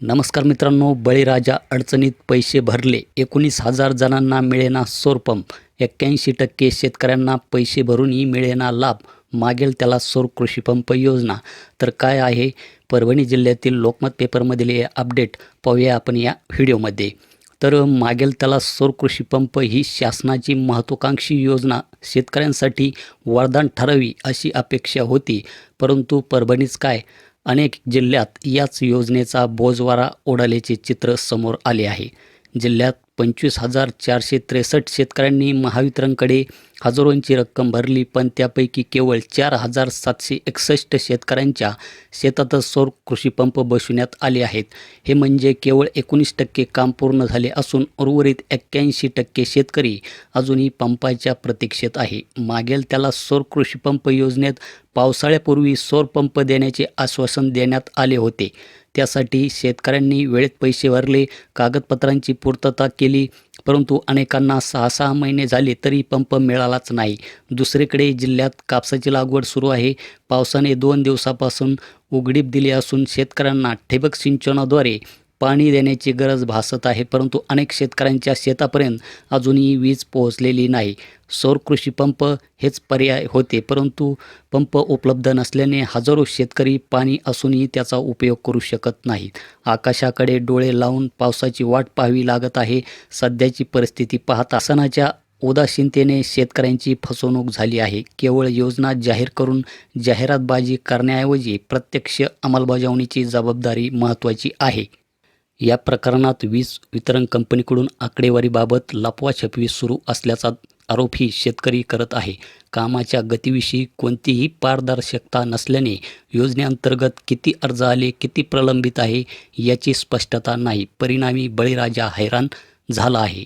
नमस्कार मित्रांनो बळीराजा अडचणीत पैसे भरले. एकोणीस हजार जणांना मिळेना सोरपंप. एक्क्याऐंशी टक्के शेतकऱ्यांना पैसे भरूनही मिळेना लाभ. मागेल त्याला सौर कृषीपंप योजना. तर काय आहे? परभणी जिल्ह्यातील लोकमत पेपरमधील हे अपडेट पाहूया आपण या व्हिडिओमध्ये. तर मागेल त्याला सौर कृषी पंप ही शासनाची महत्त्वाकांक्षी योजना. शेतकऱ्यांसाठी वरदान ठरावी अशी अपेक्षा होती. परंतु परभणीच काय? अनेक जिल्ह्यात याच योजनेचा बोजवारा उडाल्याचे चित्र समोर आले आहे. जिल्ह्यात पंचवीस हजार चारशे त्रेसष्ट शेतकऱ्यांनी महावितरणकडे हजारोंची रक्कम भरली पण त्यापैकी केवळ चार हजार सातशे एकसष्ट शेतकऱ्यांच्या शेतातच सौर कृषीपंप बसविण्यात आले आहेत. हे म्हणजे केवळ एकोणीस टक्के काम पूर्ण झाले असून उर्वरित एक्क्याऐंशी टक्के शेतकरी अजूनही पंपाच्या प्रतीक्षेत आहे. मागेल त्याला सौर कृषीपंप योजनेत पावसाळ्यापूर्वी सौर पंप देण्याचे आश्वासन देण्यात आले होते. त्यासाठी शेतकऱ्यांनी वेळेत पैसे भरले कागदपत्रांची पूर्तता केली परंतु अनेकांना सहा सहा महिने झाले तरी पंप मिळालाच नाही. दुसरीकडे जिल्ह्यात कापसाची लागवड सुरू आहे. पावसाने दोन दिवसापासून उघडीप दिली असून शेतकऱ्यांना ठिबक सिंचनाद्वारे पाणी देण्याची गरज भासत आहे परंतु अनेक शेतकऱ्यांच्या शेतापर्यंत अजूनही वीज पोहोचलेली नाही. सौर कृषी पंप हेच पर्याय होते परंतु पंप उपलब्ध नसल्याने हजारो शेतकरी पाणी असूनही त्याचा उपयोग करू शकत नाहीत. आकाशाकडे डोळे लावून पावसाची वाट पाहावी लागत आहे. सध्याची परिस्थिती पाहता सणाच्या उदासीनतेने शेतकऱ्यांची फसवणूक झाली आहे. केवळ योजना जाहीर करून जाहिरातबाजी करण्याऐवजी प्रत्यक्ष अंमलबजावणीची जबाबदारी महत्त्वाची आहे. या प्रकरणात वीज वितरण कंपनीकडून आकडेवारीबाबत लपवाछपवी सुरू असल्याचा आरोपही शेतकरी करत आहे. कामाच्या गतीविषयी कोणतीही पारदर्शकता नसल्याने योजनेअंतर्गत किती अर्ज आले किती प्रलंबित आहे याची स्पष्टता नाही. परिणामी बळीराजा हैराण झाला आहे.